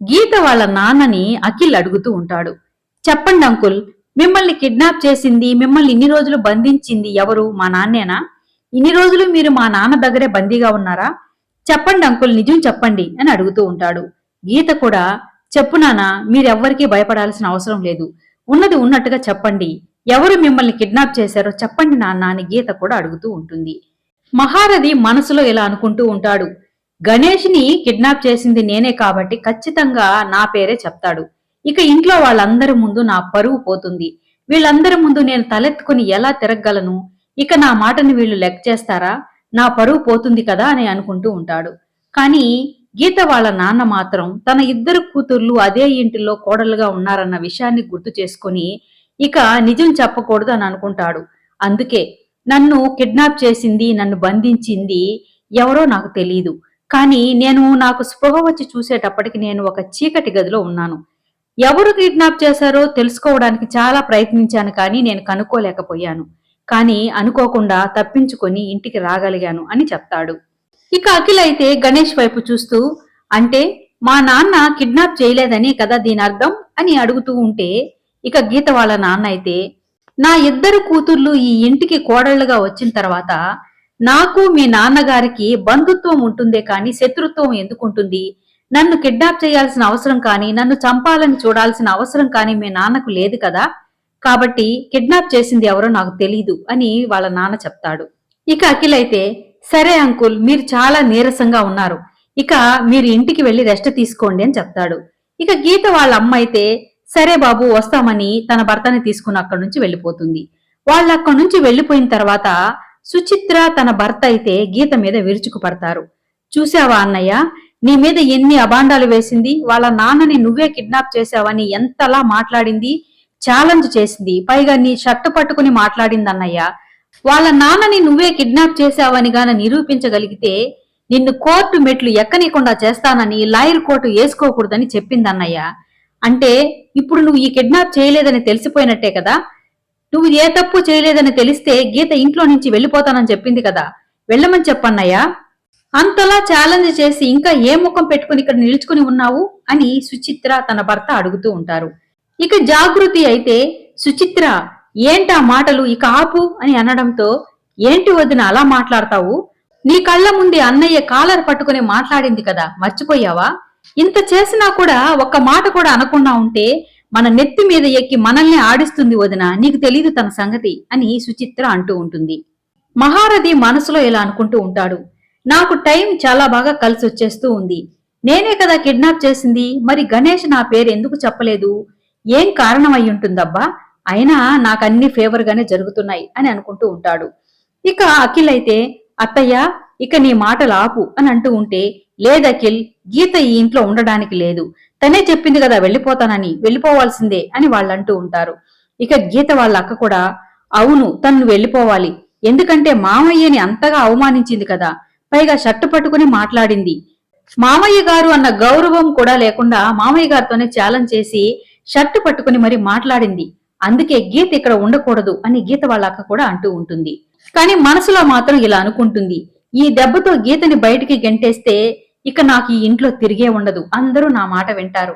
గీత వాళ్ళ నాన్నని అఖిల్ అడుగుతూ ఉంటాడు. చెప్పండి అంకుల్ మిమ్మల్ని కిడ్నాప్ చేసింది మిమ్మల్ని ఇన్ని రోజులు బంధించింది ఎవరు? మా నాన్నేనా? ఇన్ని రోజులు మీరు మా నాన్న దగ్గరే బందీగా ఉన్నారా? చెప్పండి అంకుల్ నిజం చెప్పండి అని అడుగుతూ ఉంటాడు. గీత కూడా చెప్పు నానా మీరెవ్వరికీ భయపడాల్సిన అవసరం లేదు. ఉన్నది ఉన్నట్టుగా చెప్పండి. ఎవరు మిమ్మల్ని కిడ్నాప్ చేశారో చెప్పండి నాన్న అని గీత కూడా అడుగుతూ ఉంటుంది. మహారథి మనసులో ఇలా అనుకుంటూ ఉంటాడు. గణేష్ని కిడ్నాప్ చేసింది నేనే కాబట్టి ఖచ్చితంగా నా పేరే చెప్తాడు. ఇక ఇంట్లో వాళ్ళందరి ముందు నా పరువు పోతుంది. వీళ్ళందరి ముందు నేను తలెత్తుకుని ఎలా తిరగగలను? ఇక నా మాటని వీళ్ళు లెక్క చేస్తారా? నా పరువు పోతుంది కదా అని అనుకుంటూ ఉంటాడు. కానీ గీత వాళ్ళ నాన్న మాత్రం తన ఇద్దరు కూతుర్లు అదే ఇంటిలో కోడలుగా ఉన్నారన్న విషయాన్ని గుర్తు చేసుకుని ఇక నిజం చెప్పకూడదు అని అనుకుంటాడు. అందుకే నన్ను కిడ్నాప్ చేసింది నన్ను బంధించింది ఎవరో నాకు తెలియదు కానీ నేను నాకు స్పృహ వచ్చి చూసేటప్పటికి నేను ఒక చీకటి గదిలో ఉన్నాను. ఎవరు కిడ్నాప్ చేశారో తెలుసుకోవడానికి చాలా ప్రయత్నించాను కానీ నేను కనుక్కోలేకపోయాను. కానీ అనుకోకుండా తప్పించుకొని ఇంటికి రాగలిగాను అని చెప్తాడు. ఇక అఖిల్ అయితే గణేష్ వైపు చూస్తూ అంటే మా నాన్న కిడ్నాప్ చేయలేదని కదా దీని అర్థం? అని అడుగుతూ ఉంటే ఇక గీత వాళ్ళ నాన్న అయితే నా ఇద్దరు కూతుర్లు ఈ ఇంటికి కోడళ్ళుగా వచ్చిన తర్వాత నాకు మీ నాన్నగారికి బంధుత్వం ఉంటుందే కానీ శత్రుత్వం ఎందుకుంటుంది నన్ను కిడ్నాప్ చేయాల్సిన అవసరం కానీ నన్ను చంపాలని చూడాల్సిన అవసరం కానీ మీ నాన్నకు లేదు కదా? కాబట్టి కిడ్నాప్ చేసింది ఎవరో నాకు తెలీదు అని వాళ్ళ నాన్న చెప్తాడు. ఇక అఖిల్ అయితే సరే అంకుల్ మీరు చాలా నీరసంగా ఉన్నారు. ఇక మీరు ఇంటికి వెళ్ళి రెస్ట్ తీసుకోండి అని చెప్తాడు. ఇక గీత వాళ్ళ అమ్మ అయితే సరే బాబు వస్తామని తన భర్తని తీసుకుని అక్కడి నుంచి వెళ్ళిపోతుంది. వాళ్ళు అక్కడి నుంచి వెళ్ళిపోయిన తర్వాత సుచిత్ర తన భర్త అయితే గీత మీద విరుచుకుపడతారు. చూశావా చూసావా అన్నయ్య? నీ మీద ఎన్ని అబాండాలు వేసింది? వాళ్ళ నాన్నని నువ్వే కిడ్నాప్ చేశావని ఎంతలా మాట్లాడింది? ఛాలెంజ్ చేసింది. పైగా నీ షర్టు పట్టుకుని మాట్లాడింది అన్నయ్య. వాళ్ళ నాన్నని నువ్వే కిడ్నాప్ చేశావని గాన నిరూపించగలిగితే నిన్ను కోర్టు మెట్లు ఎక్కనీయకుండా చేస్తానని లాయర్ కోర్టు వేసుకోకూడదని చెప్పింది అన్నయ్య. అంటే ఇప్పుడు నువ్వు ఈ కిడ్నాప్ చేయలేదని తెలిసిపోయినట్టే కదా? నువ్వు ఏ తప్పు చేయలేదని తెలిస్తే గీత ఇంట్లో నుంచి వెళ్ళిపోతానని చెప్పింది కదా. వెళ్ళమని చెప్పన్నయ్యా. అంతలా ఛాలెంజ్ చేసి ఇంకా ఏ ముఖం పెట్టుకుని ఇక్కడ నిలుచుకుని ఉన్నావు అని సుచిత్ర తన భర్త అడుగుతూ ఉంటారు. ఇక జాగృతి అయితే సుచిత్ర ఏంటా మాటలు ఇక ఆపు అని అనడంతో ఏంటి వదిన అలా మాట్లాడతావు? నీ కళ్ళ ముందే అన్నయ్య కాలర్ పట్టుకుని మాట్లాడింది కదా మర్చిపోయావా? ఇంత చేసినా కూడా ఒక్క మాట కూడా అనకుండా ఉంటే మన నెత్తి మీద ఎక్కి మనల్ని ఆడిస్తుంది వదిన నీకు తెలీదు తన సంగతి అని సుచిత్ర అంటూ ఉంటుంది. మహారథి మనసులో ఇలా అనుకుంటూ ఉంటాడు. నాకు టైం చాలా బాగా కలిసి వచ్చేస్తూ ఉంది. నేనే కదా కిడ్నాప్ చేసింది. మరి గణేష్ నా పేరు ఎందుకు చెప్పలేదు? ఏం కారణం అయి ఉంటుందబ్బా అయినా నాకు అన్ని ఫేవర్ గానే జరుగుతున్నాయి అని అనుకుంటూ ఉంటాడు. ఇక అఖిల్ అయితే అత్తయ్య ఇక నీ మాటలు ఆపు అని అంటూ ఉంటే లేదఖిల్ గీత ఈ ఇంట్లో ఉండడానికి లేదు. తనే చెప్పింది కదా వెళ్ళిపోతానని వెళ్ళిపోవాల్సిందే అని వాళ్ళు అంటూ ఉంటారు. ఇక గీత వాళ్ళ అక్క కూడా అవును తను వెళ్ళిపోవాలి. ఎందుకంటే మామయ్యని అంతగా అవమానించింది కదా. పైగా షర్టు పట్టుకుని మాట్లాడింది. మామయ్య గారు అన్న గౌరవం కూడా లేకుండా మామయ్య గారితోనే ఛాలెంజ్ చేసి షర్టు పట్టుకుని మరి మాట్లాడింది. అందుకే గీత ఇక్కడ ఉండకూడదు అని గీత వాళ్ళ అక్క కూడా అంటూ ఉంటుంది. కానీ మనసులో మాత్రం ఇలా అనుకుంటుంది. ఈ దెబ్బతో గీతని బయటికి గెంటేస్తే ఇక నాకు ఈ ఇంట్లో తిరిగే ఉండదు. అందరూ నా మాట వింటారు.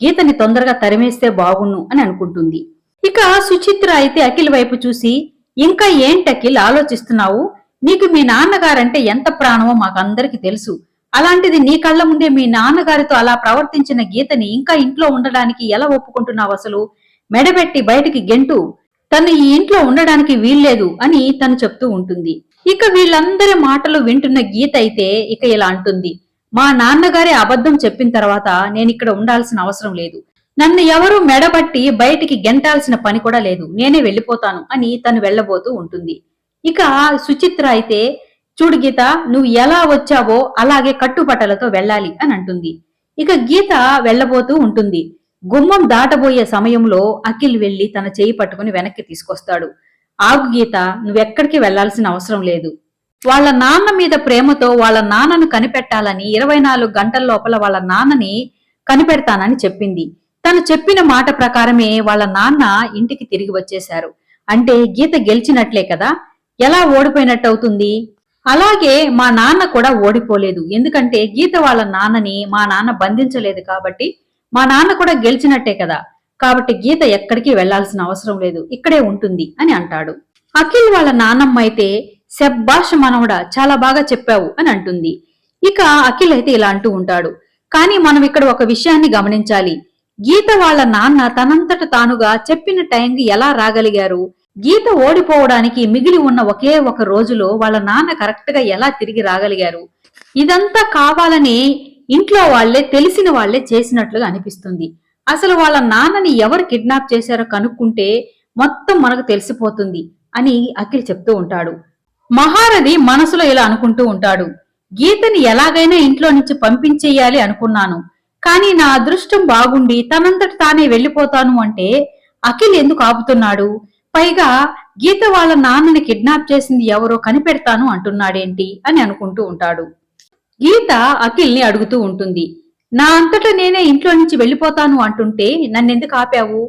గీతని తొందరగా తరిమేస్తే బాగున్ను అని అనుకుంటుంది. ఇక సుచిత్ర అయితే అఖిల్ వైపు చూసి ఇంకా ఏంటి అఖిల్ ఆలోచిస్తున్నావు? నీకు మీ నాన్నగారంటే ఎంత ప్రాణమో మాకందరికి తెలుసు. అలాంటిది నీ కళ్ళ ముందే మీ నాన్నగారితో అలా ప్రవర్తించిన గీతని ఇంకా ఇంట్లో ఉండడానికి ఎలా ఒప్పుకుంటున్నావు అసలు? మెడబెట్టి బయటికి గెంటు. తను ఈ ఇంట్లో ఉండడానికి వీల్లేదు అని తను చెప్తూ ఉంటుంది. ఇక వీళ్ళందరి మాటలు వింటున్న గీత అయితే ఇక ఇలా అంటుంది. మా నాన్నగారే అబద్ధం చెప్పిన తర్వాత నేను ఇక్కడ ఉండాల్సిన అవసరం లేదు. నన్ను ఎవరు మెడబట్టి బయటికి గెంటాల్సిన పని కూడా లేదు. నేనే వెళ్ళిపోతాను అని తను వెళ్ళబోతూ ఉంటుంది. ఇక సుచిత్ర అయితే చూడు గీత నువ్వు ఎలా వచ్చావో అలాగే కట్టుబట్టలతో వెళ్ళాలి అని అంటుంది. ఇక గీత వెళ్ళబోతూ ఉంటుంది. గుమ్మం దాటబోయే సమయంలో అఖిల్ వెళ్ళి తన చేయి పట్టుకుని వెనక్కి తీసుకొస్తాడు. ఆగు గీత నువ్వెక్కడికి వెళ్ళాల్సిన అవసరం లేదు. వాళ్ళ నాన్న మీద ప్రేమతో వాళ్ళ నాన్నను కనిపెట్టాలని ఇరవై నాలుగు గంటల లోపల వాళ్ళ నాన్నని కనిపెడతానని చెప్పింది. తను చెప్పిన మాట ప్రకారమే వాళ్ళ నాన్న ఇంటికి తిరిగి వచ్చేశారు. అంటే గీత గెలిచినట్లే కదా? ఎలా ఓడిపోయినట్టు అవుతుంది అలాగే మా నాన్న కూడా ఓడిపోలేదు. ఎందుకంటే గీత వాళ్ళ నాన్నని మా నాన్న బంధించలేదు కాబట్టి మా నాన్న కూడా గెలిచినట్టే కదా? కాబట్టి గీత ఎక్కడికి వెళ్ళాల్సిన అవసరం లేదు. ఇక్కడే ఉంటుంది అని అంటాడు. అఖిల్ వాళ్ళ నాన్నమ్మ అయితే శబ్బాష్ మనవడా చాలా బాగా చెప్పావు అని అంటుంది. ఇక అఖిల్ అయితే ఇలా అంటూ ఉంటాడు. కానీ మనం ఇక్కడ ఒక విషయాన్ని గమనించాలి. గీత వాళ్ళ నాన్న తనంతట తానుగా చెప్పిన టైంకి ఎలా రాగలిగారు? గీత ఓడిపోవడానికి మిగిలి ఉన్న ఒకే ఒక రోజులో వాళ్ళ నాన్న కరెక్ట్గా ఎలా తిరిగి రాగలిగారు? ఇదంతా కావాలని ఇంట్లో వాళ్ళే తెలిసిన వాళ్ళే చేసినట్లుగా అనిపిస్తుంది. అసలు వాళ్ళ నాన్నని ఎవరు కిడ్నాప్ చేశారో కనుక్కుంటే మొత్తం మనకు తెలిసిపోతుంది అని అఖిల్ చెప్తూ ఉంటాడు. మహారథి మనసులో ఇలా అనుకుంటూ ఉంటాడు గీతని ఎలాగైనా ఇంట్లో నుంచి పంపించేయాలి అనుకున్నాను కానీ నా అదృష్టం బాగుండి తనంతట తానే వెళ్ళిపోతాను అంటే అఖిల్ ఎందుకు ఆపుతున్నాడు? పైగా గీత వాళ్ళ నాన్నని కిడ్నాప్ చేసింది ఎవరో కనిపెడతాను అంటున్నాడేంటి? అని అనుకుంటూ ఉంటాడు. గీత అఖిల్ని అడుగుతూ ఉంటుంది నా అంతటా నేనే ఇంట్లో నుంచి వెళ్ళిపోతాను అంటుంటే నన్నెందుకు ఆపావు?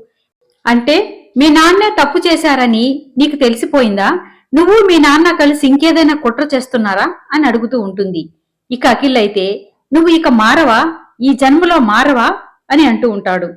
అంటే మీ నాన్నే తప్పు చేశారని నీకు తెలిసిపోయిందా? నువ్వు మీ నాన్న కలిసి ఇంకేదైనా కుట్ర చేస్తున్నారా? అని అడుగుతూ ఉంటుంది. ఇక అఖిల్ అయితే నువ్వు ఇక మారవా? ఈ జన్మలో మారవా? అని అంటూ ఉంటాడు.